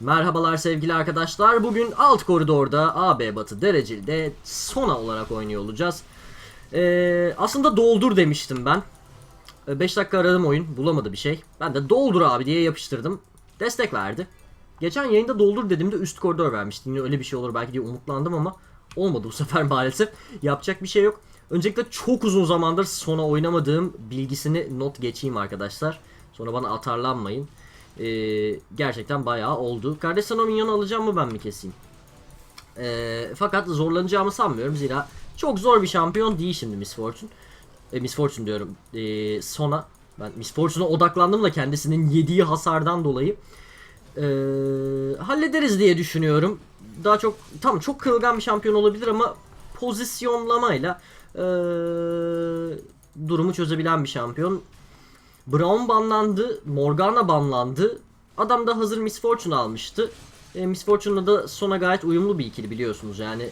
Merhabalar sevgili arkadaşlar. Bugün alt koridorda AB Batı dereceli Sona olarak oynuyor olacağız. Ee, aslında doldur demiştim ben. 5 dakika aradım oyun. Bulamadı bir şey. Ben de doldur abi diye yapıştırdım. Destek verdi. Geçen yayında doldur dediğimde üst koridor vermişti. Yine öyle bir şey olur belki diye umutlandım ama olmadı bu sefer maalesef. Yapacak bir şey yok. Öncelikle çok uzun zamandır Sona oynamadığım bilgisini not geçeyim arkadaşlar. Sonra bana atarlanmayın. Ee, gerçekten bayağı oldu. Kardeş sana o minyonu alacağım mı ben mi keseyim? Ee, fakat zorlanacağımı sanmıyorum. Zira çok zor bir şampiyon değil şimdi Miss Fortune. E, Miss Fortune diyorum. Ee, Sona. Ben Miss Fortune'a odaklandım da kendisinin yediği hasardan dolayı. Ee, hallederiz diye düşünüyorum. Daha çok tam çok kırılgan bir şampiyon olabilir ama pozisyonlamayla ee, durumu çözebilen bir şampiyon. Brown banlandı, Morgana banlandı. Adam da hazır Miss Fortune almıştı. E, Miss Fortune'la da sona gayet uyumlu bir ikili biliyorsunuz yani.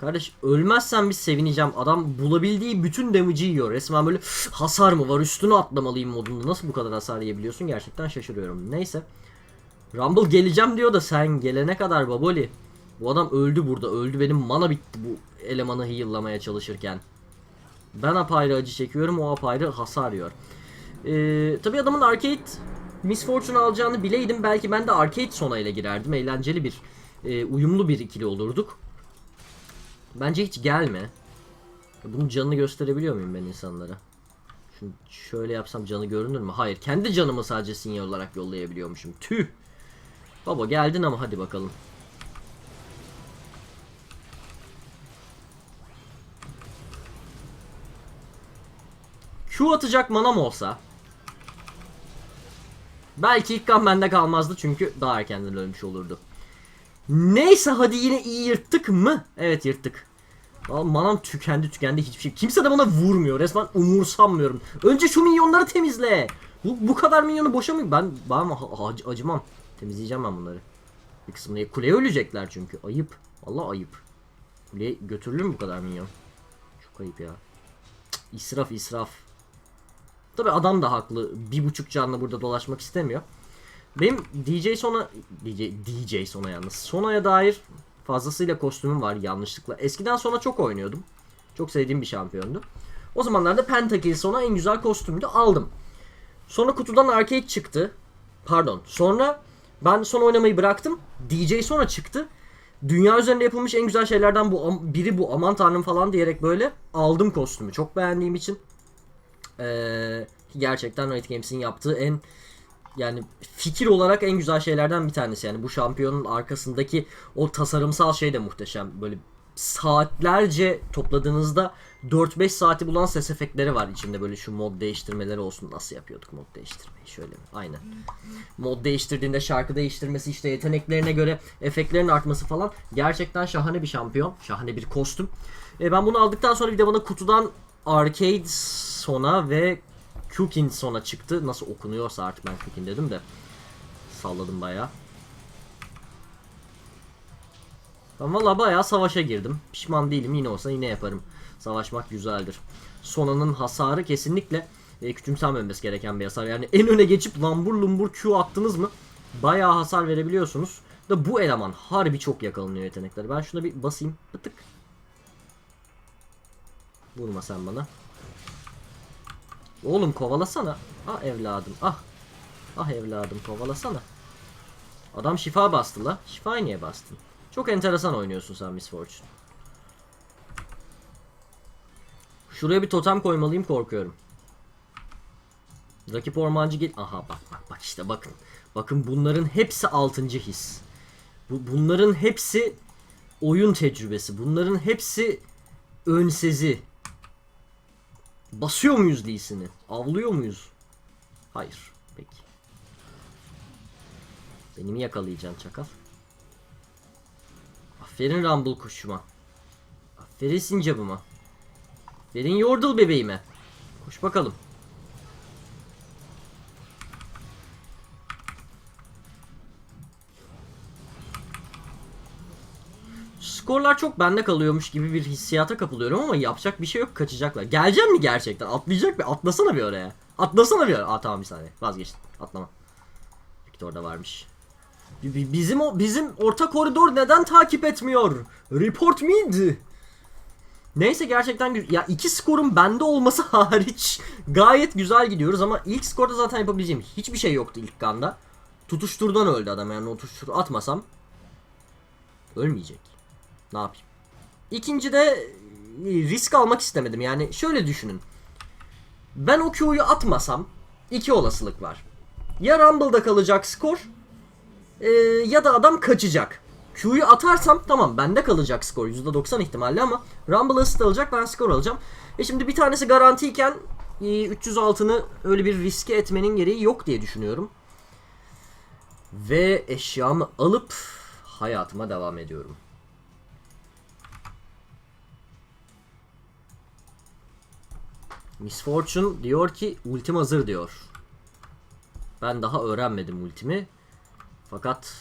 Kardeş ölmezsen bir sevineceğim. Adam bulabildiği bütün damage'i yiyor. Resmen böyle hasar mı var üstüne atlamalıyım modunda. Nasıl bu kadar hasar yiyebiliyorsun gerçekten şaşırıyorum. Neyse. Rumble geleceğim diyor da sen gelene kadar baboli. Bu adam öldü burada. Öldü benim mana bitti bu elemanı heal'lamaya çalışırken. Ben apayrı acı çekiyorum o apayrı hasar yiyor. Ee, tabii adamın arcade Miss Fortune alacağını bileydim. Belki ben de arcade sona ile girerdim. Eğlenceli bir, e, uyumlu bir ikili olurduk. Bence hiç gelme. Bunun canını gösterebiliyor muyum ben insanlara? Şunu şöyle yapsam canı görünür mü? Hayır. Kendi canımı sadece sinyal olarak yollayabiliyormuşum. Tüh. Baba geldin ama hadi bakalım. Q atacak manam olsa Belki ilk kan bende kalmazdı çünkü daha erkenden ölmüş olurdu. Neyse hadi yine iyi yırttık mı? Evet yırttık. Vallahi manam tükendi tükendi hiçbir şey. Kimse de bana vurmuyor. Resmen umursamıyorum. Önce şu minyonları temizle. Bu, bu kadar minyonu boşa mı? Ben ben ac- acımam. Temizleyeceğim ben bunları. Bir kısmını kuleye ölecekler çünkü. Ayıp. Vallahi ayıp. Kuleye götürülür mü bu kadar minyon? Çok ayıp ya. Cık, israf israf. Tabi adam da haklı. Bir buçuk canlı burada dolaşmak istemiyor. Benim DJ Sona DJ, DJ Sona yalnız. Sona'ya dair fazlasıyla kostümüm var yanlışlıkla. Eskiden Sona çok oynuyordum. Çok sevdiğim bir şampiyondu. O zamanlarda Pentakill Sona en güzel kostümdü. Aldım. Sonra kutudan arcade çıktı. Pardon. Sonra ben son oynamayı bıraktım. DJ Sona çıktı. Dünya üzerinde yapılmış en güzel şeylerden bu biri bu aman tanrım falan diyerek böyle aldım kostümü. Çok beğendiğim için. Ee, gerçekten Riot Games'in yaptığı en yani fikir olarak en güzel şeylerden bir tanesi. Yani bu şampiyonun arkasındaki o tasarımsal şey de muhteşem. Böyle saatlerce topladığınızda 4-5 saati bulan ses efektleri var içinde böyle şu mod değiştirmeleri olsun. Nasıl yapıyorduk mod değiştirmeyi? Şöyle mi? Aynen. Mod değiştirdiğinde şarkı değiştirmesi işte yeteneklerine göre efektlerin artması falan. Gerçekten şahane bir şampiyon. Şahane bir kostüm. E, ben bunu aldıktan sonra bir de bana kutudan Arcade Sona ve Kukin Sona çıktı. Nasıl okunuyorsa artık ben Kukin dedim de. Salladım bayağı. Ben valla bayağı savaşa girdim. Pişman değilim yine olsa yine yaparım. Savaşmak güzeldir. Sona'nın hasarı kesinlikle e, küçümsenmemesi gereken bir hasar. Yani en öne geçip lambur lumbur Q attınız mı bayağı hasar verebiliyorsunuz. Da bu eleman harbi çok yakalanıyor yetenekleri. Ben şuna bir basayım. Pıtık. Vurma sen bana. Oğlum kovalasana. Ah evladım ah. Ah evladım kovalasana. Adam şifa bastı la. Şifayı niye bastın? Çok enteresan oynuyorsun sen Miss Fortune. Şuraya bir totem koymalıyım korkuyorum. Rakip ormancı gel... Aha bak bak bak işte bakın. Bakın bunların hepsi 6. his. Bu, bunların hepsi oyun tecrübesi. Bunların hepsi ön sezi. Basıyor muyuz Lee'sini? Avlıyor muyuz? Hayır. Peki. Beni mi yakalayacaksın çakal? Aferin Rumble kuşuma. Aferin sincabıma. Aferin Yordle bebeğime. Koş bakalım. Skorlar çok bende kalıyormuş gibi bir hissiyata kapılıyorum ama yapacak bir şey yok kaçacaklar. Gelecek mi gerçekten? Atlayacak mı? Atlasana bir oraya. Atlasana bir oraya. Aa tamam bir saniye. Vazgeçtim. Atlama. Victor da varmış. Bi- bi- Bizim o bizim orta koridor neden takip etmiyor? Report mid. Neyse gerçekten ya iki skorun bende olması hariç gayet güzel gidiyoruz ama ilk skorda zaten yapabileceğim hiçbir şey yoktu ilk ganda. Tutuşturdan öldü adam yani o tutuştur atmasam ölmeyecek. Ne yapayım? İkincide e, risk almak istemedim yani şöyle düşünün. Ben o Q'yu atmasam iki olasılık var. Ya Rumble'da kalacak skor e, ya da adam kaçacak. Q'yu atarsam tamam bende kalacak skor %90 ihtimalle ama Rumble assist alacak ben skor alacağım. E şimdi bir tanesi garantiyken e, 306'nı öyle bir riske etmenin gereği yok diye düşünüyorum. Ve eşyamı alıp hayatıma devam ediyorum. Miss Fortune diyor ki ultim hazır diyor. Ben daha öğrenmedim ultimi. Fakat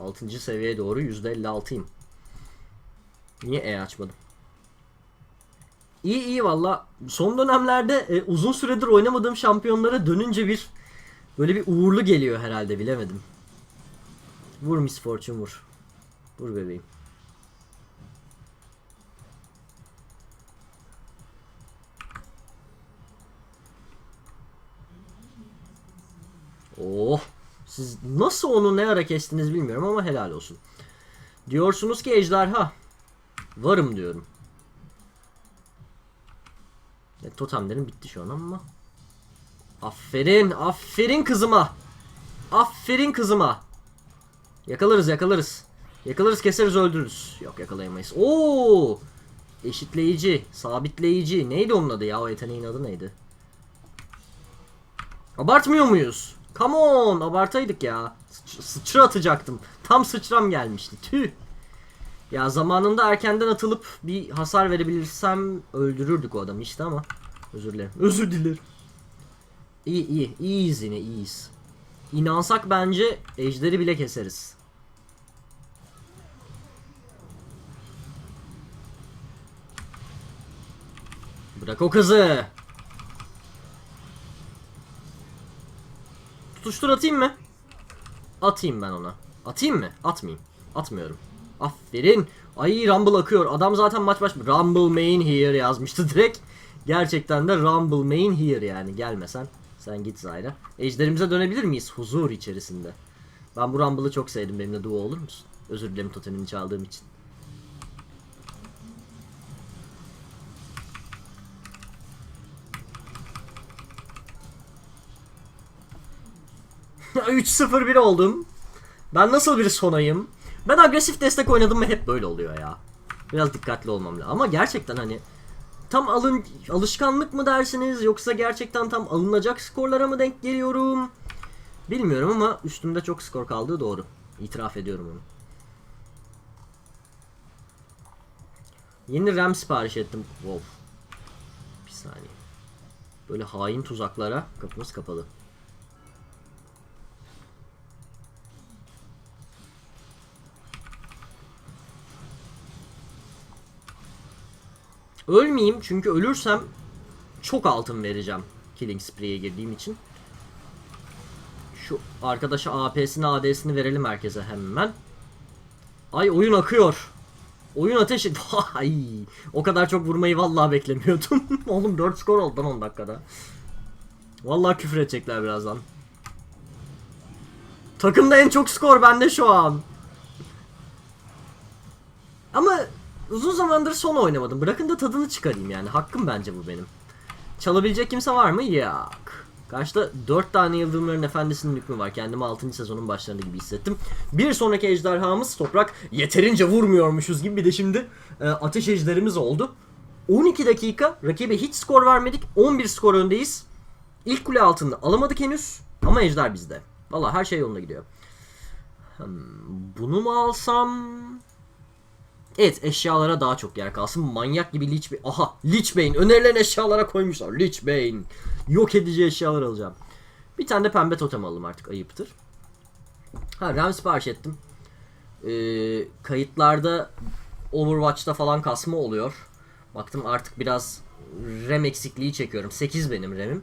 6. seviyeye doğru %56'yım. Niye E açmadım? İyi iyi valla. Son dönemlerde e, uzun süredir oynamadığım şampiyonlara dönünce bir böyle bir uğurlu geliyor herhalde bilemedim. Vur Miss Fortune vur. Vur bebeğim. Oh. Siz nasıl onu ne ara kestiniz bilmiyorum ama helal olsun. Diyorsunuz ki ejderha. Varım diyorum. E, totemlerim bitti şu an ama. Aferin, aferin kızıma. Aferin kızıma. Yakalarız, yakalarız. Yakalarız, keseriz, öldürürüz. Yok yakalayamayız. Oo! Eşitleyici, sabitleyici. Neydi onun adı ya? O yeteneğin adı neydi? Abartmıyor muyuz? Come on, abartaydık ya. Sıç- sıçra atacaktım. Tam sıçram gelmişti. Tüh. Ya zamanında erkenden atılıp bir hasar verebilirsem öldürürdük o adamı işte ama. Özür dilerim. Özür dilerim. İyi iyi. İyiyiz yine iyiyiz. İnansak bence ejderi bile keseriz. Bırak o kızı. Tutuştur atayım mı? Atayım ben ona. Atayım mı? Atmayayım. Atmıyorum. Aferin. Ay Rumble akıyor. Adam zaten maç baş... Rumble main here yazmıştı direkt. Gerçekten de Rumble main here yani. Gelmesen sen git Zayra. Ejderimize dönebilir miyiz? Huzur içerisinde. Ben bu Rumble'ı çok sevdim. Benimle dua olur musun? Özür dilerim totemini çaldığım için. 3-0-1 oldum. Ben nasıl bir sonayım? Ben agresif destek oynadım ve hep böyle oluyor ya. Biraz dikkatli olmam lazım. Ama gerçekten hani tam alın alışkanlık mı dersiniz yoksa gerçekten tam alınacak skorlara mı denk geliyorum? Bilmiyorum ama üstümde çok skor kaldığı doğru. İtiraf ediyorum onu. Yeni RAM sipariş ettim. Wow. Bir saniye. Böyle hain tuzaklara kapımız kapalı. Ölmeyeyim çünkü ölürsem çok altın vereceğim Killing Spree'ye girdiğim için. Şu arkadaşa AP'sini AD'sini verelim herkese hemen. Ay oyun akıyor. Oyun ateş et. Ay, o kadar çok vurmayı vallahi beklemiyordum. Oğlum 4 skor oldu lan 10 dakikada. Vallahi küfür edecekler birazdan. Takımda en çok skor bende şu an. Ama uzun zamandır son oynamadım. Bırakın da tadını çıkarayım yani. Hakkım bence bu benim. Çalabilecek kimse var mı? Yok. Karşıda 4 tane Yıldırımların Efendisi'nin hükmü var. Kendimi 6. sezonun başlarında gibi hissettim. Bir sonraki ejderhamız toprak yeterince vurmuyormuşuz gibi bir de şimdi e, ateş ejderimiz oldu. 12 dakika rakibe hiç skor vermedik. 11 skor öndeyiz. İlk kule altını alamadık henüz ama ejder bizde. Valla her şey yolunda gidiyor. Hmm, bunu mu alsam? Evet eşyalara daha çok yer kalsın. Manyak gibi Lich Bane. Aha Lich Bane. Önerilen eşyalara koymuşlar. Lich Bane. Yok edici eşyalar alacağım. Bir tane de pembe totem alalım artık ayıptır. Ha RAM sipariş ettim. Ee, kayıtlarda Overwatch'ta falan kasma oluyor. Baktım artık biraz RAM eksikliği çekiyorum. 8 benim RAM'im.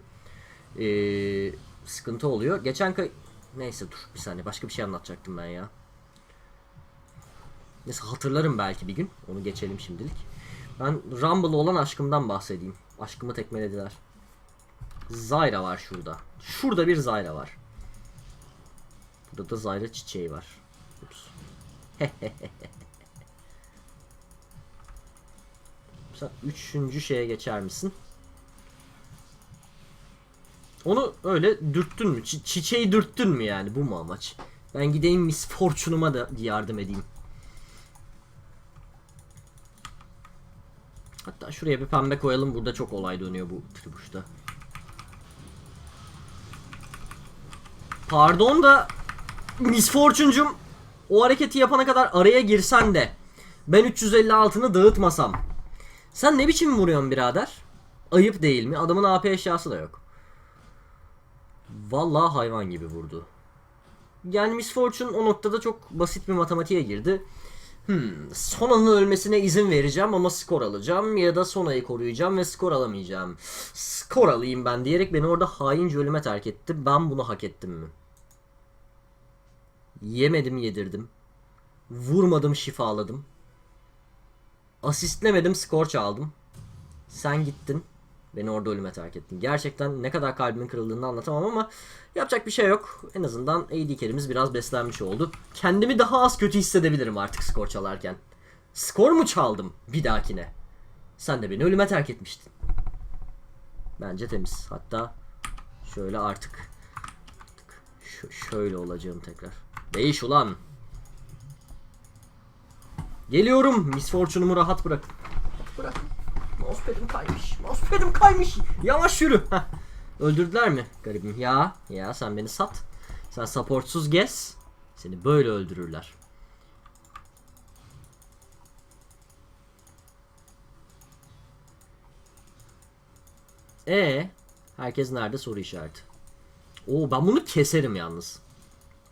Ee, sıkıntı oluyor. Geçen kay- Neyse dur bir saniye başka bir şey anlatacaktım ben ya. Neyse hatırlarım belki bir gün. Onu geçelim şimdilik. Ben Rumble olan aşkımdan bahsedeyim. Aşkımı tekmelediler. Zyra var şurada. Şurada bir Zyra var. Burada da Zyra çiçeği var. Ups. Sen üçüncü şeye geçer misin? Onu öyle dürttün mü? Çi- çiçeği dürttün mü yani? Bu mu amaç? Ben gideyim Miss Fortune'uma da yardım edeyim. Hatta şuraya bir pembe koyalım. Burada çok olay dönüyor bu tribuşta. Pardon da Miss Fortune'cum o hareketi yapana kadar araya girsen de ben 356'ını dağıtmasam. Sen ne biçim vuruyorsun birader? Ayıp değil mi? Adamın AP eşyası da yok. Vallahi hayvan gibi vurdu. Yani Miss Fortune o noktada çok basit bir matematiğe girdi. Hmm, Sona'nın ölmesine izin vereceğim ama skor alacağım ya da Sona'yı koruyacağım ve skor alamayacağım. Skor alayım ben diyerek beni orada haince ölüme terk etti. Ben bunu hak ettim mi? Yemedim yedirdim. Vurmadım şifaladım. Asistlemedim skor çaldım. Sen gittin. Beni orada ölüme terk ettin. Gerçekten ne kadar kalbimin kırıldığını anlatamam ama yapacak bir şey yok. En azından AD carry'miz biraz beslenmiş oldu. Kendimi daha az kötü hissedebilirim artık skor çalarken. Skor mu çaldım bir dahakine? Sen de beni ölüme terk etmiştin. Bence temiz. Hatta şöyle artık şöyle olacağım tekrar. Değiş ulan. Geliyorum. Miss Fortune'umu rahat bırakın. Bırak. Mousepad'im kaymış. Mousepad'im kaymış. Yavaş yürü. Heh. Öldürdüler mi garibim? Ya. Ya sen beni sat. Sen supportsuz gez. Seni böyle öldürürler. E herkes nerede soru işareti. Oo ben bunu keserim yalnız.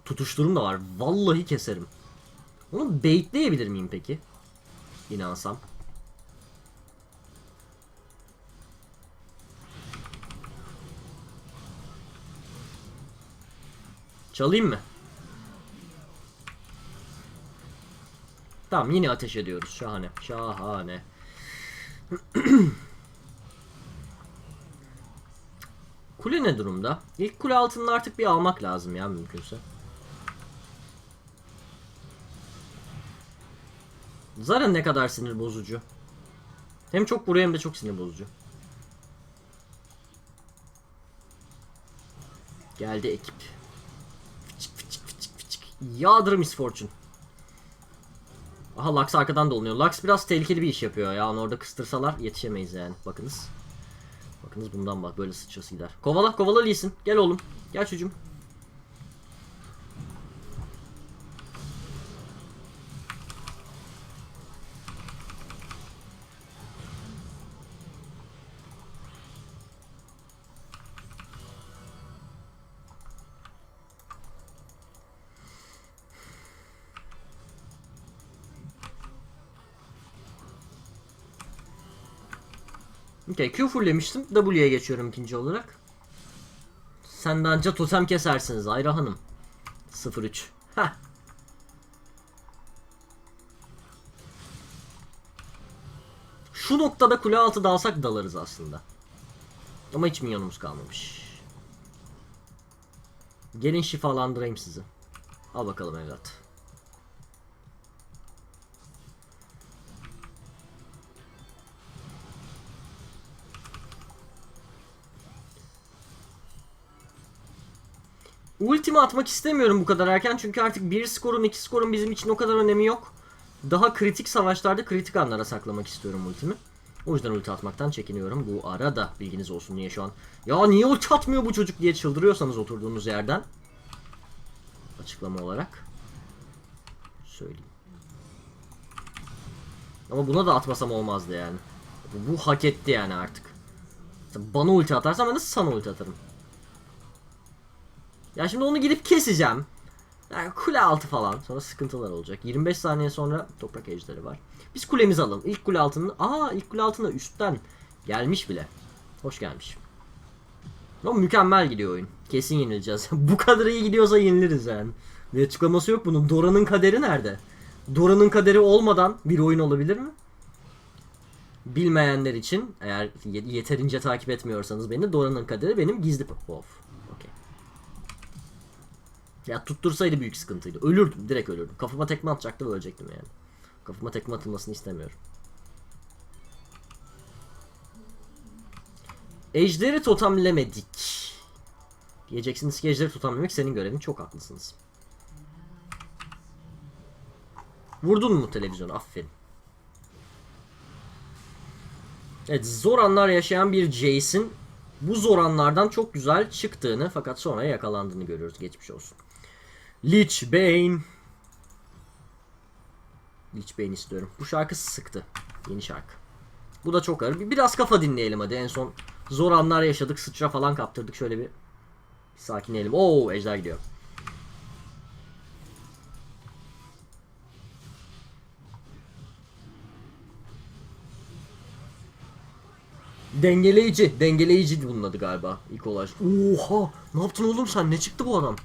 Tutuşturum da var. Vallahi keserim. Onu baitleyebilir miyim peki? İnansam. Çalayım mı? Tamam yine ateş ediyoruz. Şahane. Şahane. kule ne durumda? İlk kule altını artık bir almak lazım ya mümkünse. Zara ne kadar sinir bozucu. Hem çok vuruyor hem de çok sinir bozucu. Geldi ekip. Yağdır Miss Fortune. Aha Lux arkadan dolanıyor. Lux biraz tehlikeli bir iş yapıyor ya. Onu orada kıstırsalar yetişemeyiz yani. Bakınız. Bakınız bundan bak böyle sıçrası gider. Kovala kovala Lee Sin. Gel oğlum. Gel çocuğum. Okay, Q fulllemiştim. W'ye geçiyorum ikinci olarak. Sen de anca totem kesersiniz Ayra Hanım. 03. Heh. Şu noktada kule altı dalsak dalarız aslında. Ama hiç minyonumuz kalmamış. Gelin şifalandırayım sizi. Al bakalım evlat. Ultimi atmak istemiyorum bu kadar erken çünkü artık bir skorun iki skorun bizim için o kadar önemi yok. Daha kritik savaşlarda kritik anlara saklamak istiyorum ultimi. O yüzden ulti atmaktan çekiniyorum. Bu arada bilginiz olsun niye şu an. Ya niye ulti atmıyor bu çocuk diye çıldırıyorsanız oturduğunuz yerden. Açıklama olarak. Söyleyeyim. Ama buna da atmasam olmazdı yani. Bu, bu hak etti yani artık. Bana ulti atarsan ben de sana ulti atarım. Ya şimdi onu gidip keseceğim. Yani kule altı falan. Sonra sıkıntılar olacak. 25 saniye sonra toprak ejderi var. Biz kulemizi alalım. İlk kule altını... Aa ilk kule altına üstten gelmiş bile. Hoş gelmiş. Ama mükemmel gidiyor oyun. Kesin yenileceğiz. Bu kadar iyi gidiyorsa yeniliriz yani. Bir açıklaması yok bunun. Dora'nın kaderi nerede? Dora'nın kaderi olmadan bir oyun olabilir mi? Bilmeyenler için eğer ye- yeterince takip etmiyorsanız beni Dora'nın kaderi benim gizli... Of. Ya tuttursaydı büyük sıkıntıydı. Ölürdüm. Direkt ölürdüm. Kafama tekme atacaktım ölecektim yani. Kafama tekme atılmasını istemiyorum. Ejderi totemlemedik. Diyeceksiniz ki ejderi totemlemek senin görevin. Çok haklısınız. Vurdun mu televizyonu? Aferin. Evet zor anlar yaşayan bir Jace'in bu zor anlardan çok güzel çıktığını fakat sonra yakalandığını görüyoruz. Geçmiş olsun. Lich Bane. Lich Bane istiyorum. Bu şarkı sıktı. Yeni şarkı. Bu da çok ağır. Bir- Biraz kafa dinleyelim hadi. En son zor anlar yaşadık. Sıçra falan kaptırdık. Şöyle bir, bir sakinleyelim. Oo ejder gidiyor. Dengeleyici. Dengeleyici bunun adı galiba. İlk olay. Oha! Ne yaptın oğlum sen? Ne çıktı bu adam?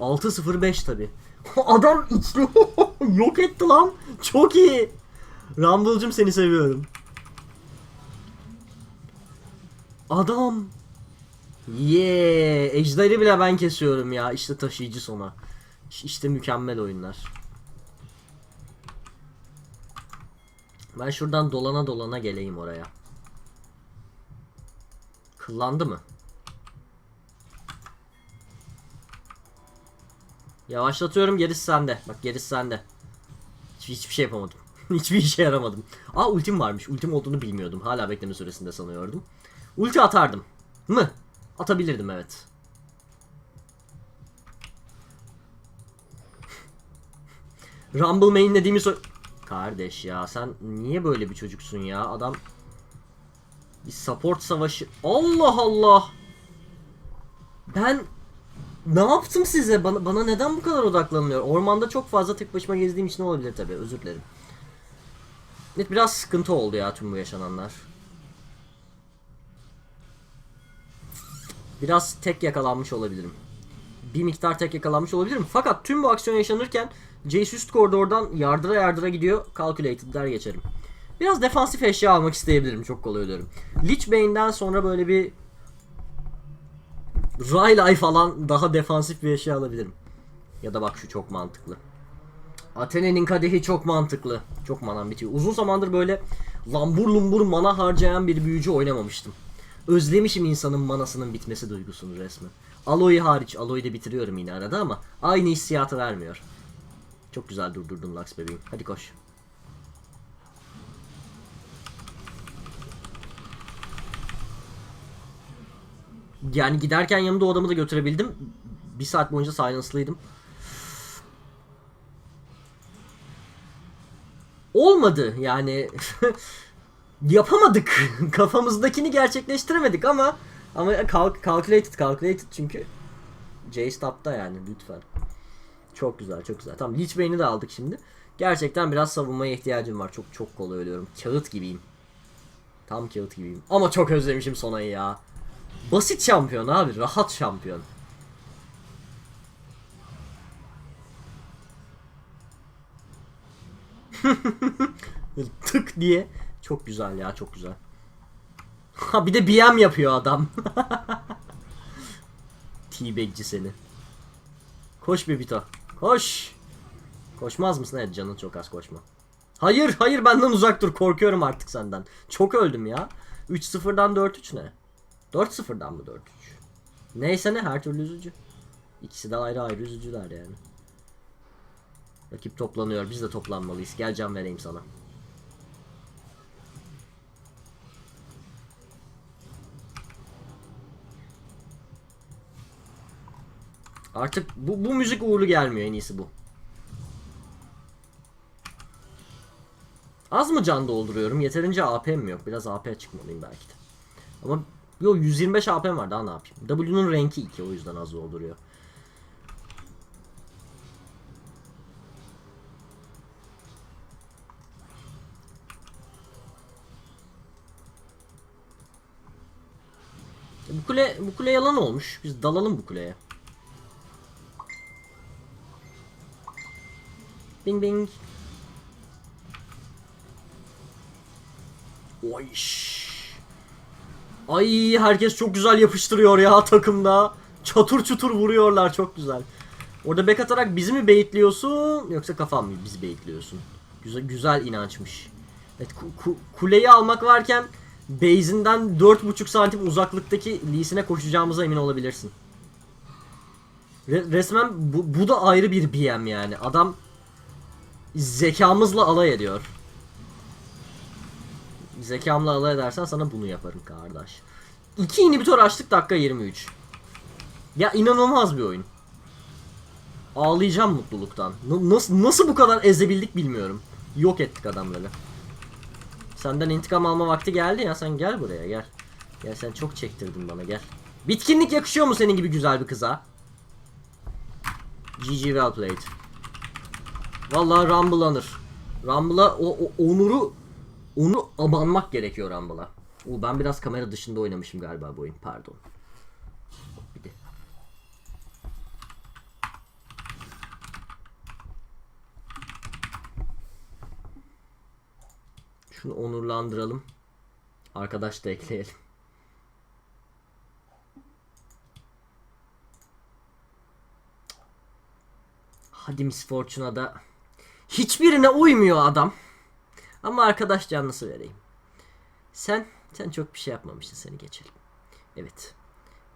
6-0-5 tabi. adam içli yok etti lan. Çok iyi. Rumble'cım seni seviyorum. Adam. Yeah. Ejderi bile ben kesiyorum ya. İşte taşıyıcı sona. İş- İşte mükemmel oyunlar. Ben şuradan dolana dolana geleyim oraya. Kıllandı mı? Yavaşlatıyorum gerisi sende. Bak gerisi sende. Hiç, hiçbir şey yapamadım. Hiçbir işe yaramadım. Aa ultim varmış. Ultim olduğunu bilmiyordum. Hala bekleme süresinde sanıyordum. Ulti atardım. Mı? Atabilirdim evet. Rumble mainlediğimi so... Kardeş ya sen niye böyle bir çocuksun ya? Adam bir support savaşı. Allah Allah. Ben ne yaptım size? Bana, bana neden bu kadar odaklanılıyor? Ormanda çok fazla tek başıma gezdiğim için olabilir tabi. Özür dilerim. Evet biraz sıkıntı oldu ya tüm bu yaşananlar. Biraz tek yakalanmış olabilirim. Bir miktar tek yakalanmış olabilirim. Fakat tüm bu aksiyon yaşanırken Jace üst koridordan yardıra yardıra gidiyor. Calculated der geçerim. Biraz defansif eşya almak isteyebilirim. Çok kolay ölüyorum. Lich Bane'den sonra böyle bir Rylai falan daha defansif bir eşya alabilirim. Ya da bak şu çok mantıklı. Athene'nin kadehi çok mantıklı. Çok manam bitiyor. Uzun zamandır böyle lambur lumbur mana harcayan bir büyücü oynamamıştım. Özlemişim insanın manasının bitmesi duygusunu resmen. Aloy'u hariç. Aloy'u da bitiriyorum yine arada ama aynı hissiyatı vermiyor. Çok güzel durdurdun Lux bebeğim. Hadi koş. Yani giderken yanımda o adamı da götürebildim. Bir saat boyunca silence'lıydım. Olmadı yani. Yapamadık. Kafamızdakini gerçekleştiremedik ama ama calc- calculated calculated çünkü J stop'ta yani lütfen. Çok güzel, çok güzel. Tamam, Lich Bane'i de aldık şimdi. Gerçekten biraz savunmaya ihtiyacım var. Çok çok kolay ölüyorum. Kağıt gibiyim. Tam kağıt gibiyim. Ama çok özlemişim Sona'yı ya. Basit şampiyon abi, rahat şampiyon. Tık diye. Çok güzel ya, çok güzel. Ha bir de BM yapıyor adam. T-bagci seni. Koş Bebito. Koş. Koşmaz mısın? Evet canın çok az koşma. Hayır hayır benden uzak dur korkuyorum artık senden. Çok öldüm ya. 3-0'dan 4-3 ne? 4-0'dan mı 4-3? Neyse ne her türlü üzücü. İkisi de ayrı ayrı üzücüler yani. Rakip toplanıyor biz de toplanmalıyız. Gel can vereyim sana. Artık bu, bu müzik uğurlu gelmiyor en iyisi bu. Az mı can dolduruyorum? Yeterince AP'm yok. Biraz AP çıkmalıyım belki de. Ama yo 125 AP'm var daha ne yapayım. W'nun renki 2 o yüzden az dolduruyor. Bu kule, bu kule yalan olmuş. Biz dalalım bu kuleye. Bing bing. Oy. Ay herkes çok güzel yapıştırıyor ya takımda. Çatır çutur vuruyorlar çok güzel. Orada bek atarak bizi mi beyitliyorsun yoksa kafam mı bizi beyitliyorsun? Güzel güzel inançmış. Evet ku- ku- kuleyi almak varken base'inden 4.5 santim uzaklıktaki Lee'sine koşacağımıza emin olabilirsin. Re- resmen bu, bu da ayrı bir BM yani. Adam zekamızla alay ediyor. Zekamla alay edersen sana bunu yaparım kardeş. 2 inhibitor açtık dakika 23. Ya inanılmaz bir oyun. Ağlayacağım mutluluktan. N- nasıl nasıl bu kadar ezebildik bilmiyorum. Yok ettik adamları. Senden intikam alma vakti geldi ya sen gel buraya gel. Gel sen çok çektirdin bana gel. Bitkinlik yakışıyor mu senin gibi güzel bir kıza? GG well played. Vallahi Rumble alır. Rumble'a o, o onuru onu abanmak gerekiyor Rumble'a. Oo, ben biraz kamera dışında oynamışım galiba bu oyun. Pardon. Şunu onurlandıralım. Arkadaş da ekleyelim. Hadi Miss Fortune'a da hiçbirine uymuyor adam. Ama arkadaş canlısı vereyim. Sen sen çok bir şey yapmamışsın seni geçelim. Evet.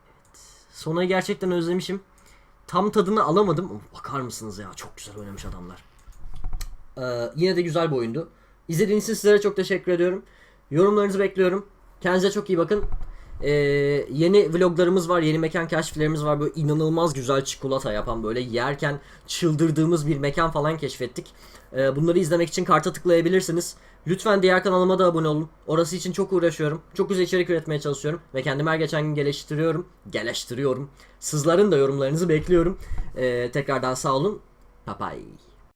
Evet. Sonayı gerçekten özlemişim. Tam tadını alamadım. Ama Bakar mısınız ya çok güzel oynamış adamlar. Ee, yine de güzel bir oyundu. İzlediğiniz için sizlere çok teşekkür ediyorum. Yorumlarınızı bekliyorum. Kendinize çok iyi bakın. Ee, yeni vloglarımız var, yeni mekan keşiflerimiz var. Böyle inanılmaz güzel çikolata yapan, böyle yerken çıldırdığımız bir mekan falan keşfettik. Ee, bunları izlemek için karta tıklayabilirsiniz. Lütfen diğer kanalıma da abone olun. Orası için çok uğraşıyorum. Çok güzel içerik üretmeye çalışıyorum. Ve kendimi her geçen gün geliştiriyorum. Geliştiriyorum. Sizlerin de yorumlarınızı bekliyorum. Ee, tekrardan sağ olun. Bye bye.